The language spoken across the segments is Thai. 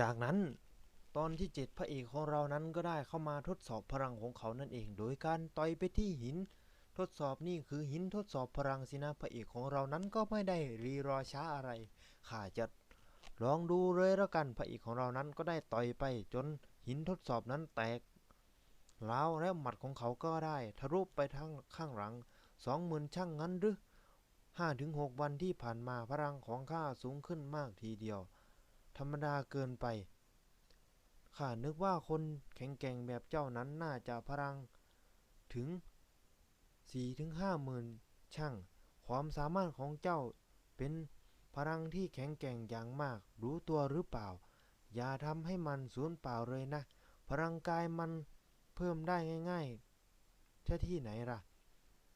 จากนั้นตอนที่เจ็ดพระเอกของเรานั้นก็ได้เข้ามาทดสอบพลังของเขานั่นเอง โดยการต่อยไปที่หิน ทดสอบนี่คือหินทดสอบพลังสินะพระเอกของเรานั้นก็ไม่ได้รีรอช้าอะไรข้าจะลองดูเลยแล้วกันพระเอกของเรานั้นก็ได้ต่อยไปจนหินทดสอบนั้นแตกแล้วแล้วหมัดของเขาก็ได้ทะลุไปทางข้างหลังสองหมื่นช่างงั้นหรือห้าถึงหกวันที่ผ่านมาพลังของข้าสูงขึ้นมากทีเดียว ธรรมดาเกินไป ข้านึกว่าคนแข็งแกร่งแบบเจ้านั้นน่าจะพลังถึงสี่ถึงห้าหมื่นช่าง ความสามารถของเจ้าเป็นพลังที่แข็งแกร่งอย่างมาก รู้ตัวหรือเปล่า อย่าทำให้มันสูญเปล่าเลยนะ พลังกายมันเพิ่มได้ง่ายๆแค่ที่ไหนล่ะ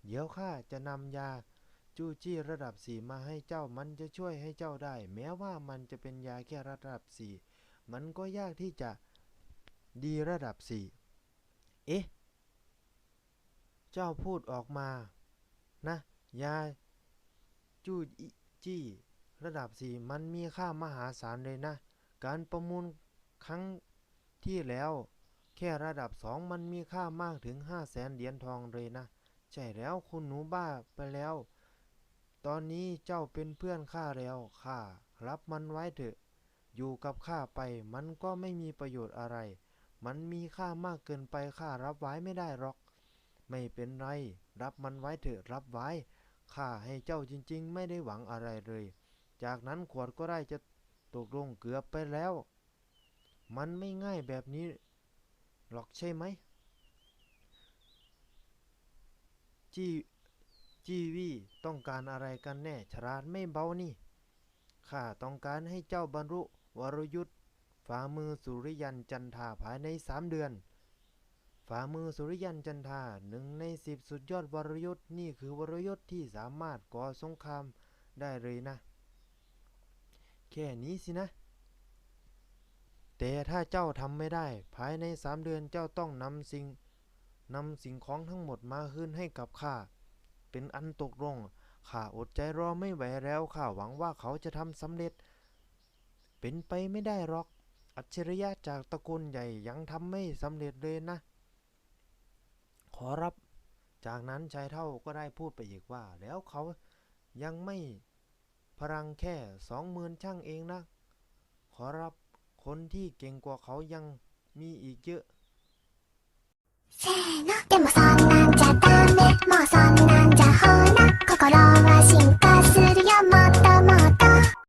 เดี๋ยวข้าจะนำยา จู้จี้ระดับสี่มาให้เจ้ามันจะช่วยให้เจ้าได้ แม้ว่ามันจะเป็นยาแค่ระดับสี่มันก็ยากที่จะดีระดับสี่เอ๊ะ เจ้าพูดออกมา นะ ยา จู้จี้ ระดับสี่มันมีค่ามหาศาลเลยนะ การประมูลครั้งที่แล้ว แค่ระดับสองมันมีค่ามากถึงห้าแสนเหรียญทองเลยนะ ใช่แล้วคุณหนูบ้าไปแล้ว ตอนนี้เจ้าเป็นเพื่อนข้าแล้วข้ารับมันไว้เถอะ อยู่กับข้าไปมันก็ไม่มีประโยชน์อะไร มันมีค่ามากเกินไปข้ารับไว้ไม่ได้หรอก ไม่เป็นไร รับมันไว้เถอะรับไว้ข้าให้เจ้าจริง ๆ ไม่ได้หวังอะไรเลย จากนั้นขวดก็ได้จะตกลงเกือบไปแล้ว มันไม่ง่ายแบบนี้หรอกใช่ไหม จี จีวีต้องการอะไรกันแน่ฉลาดไม่เบานี่ข้าต้องการให้เจ้าบรรลุวรยุทธ์ฝ่ามือสุริยันจันทาภายในสามเดือน ฝ่ามือสุริยันจันทาหนึ่งในสิบสุดยอดวรยุทธ์นี่คือวรยุทธ์ที่สามารถก่อสงครามได้เลยนะ แค่นี้สินะ แต่ถ้าเจ้าทำไม่ได้ ภายในสามเดือนเจ้าต้องนำสิ่งนำสิ่งของทั้งหมดมาคืนให้กับข้า เป็นอันตกลง ข้าอดใจรอไม่ไหวแล้ว ข้าหวังว่าเขาจะทำสำเร็จ เป็นไปไม่ได้หรอก อัจฉริยะจากตระกูลใหญ่ยังทำไม่สำเร็จเลยนะ ขอรับ จากนั้นชายเท่าก็ได้พูดไปอีกว่า แล้วเขายังไม่พลังแค่สองหมื่นช่างเองนะ ขอรับ คนที่เก่งกว่าเขายังมีอีกเยอะ せーのでもそんな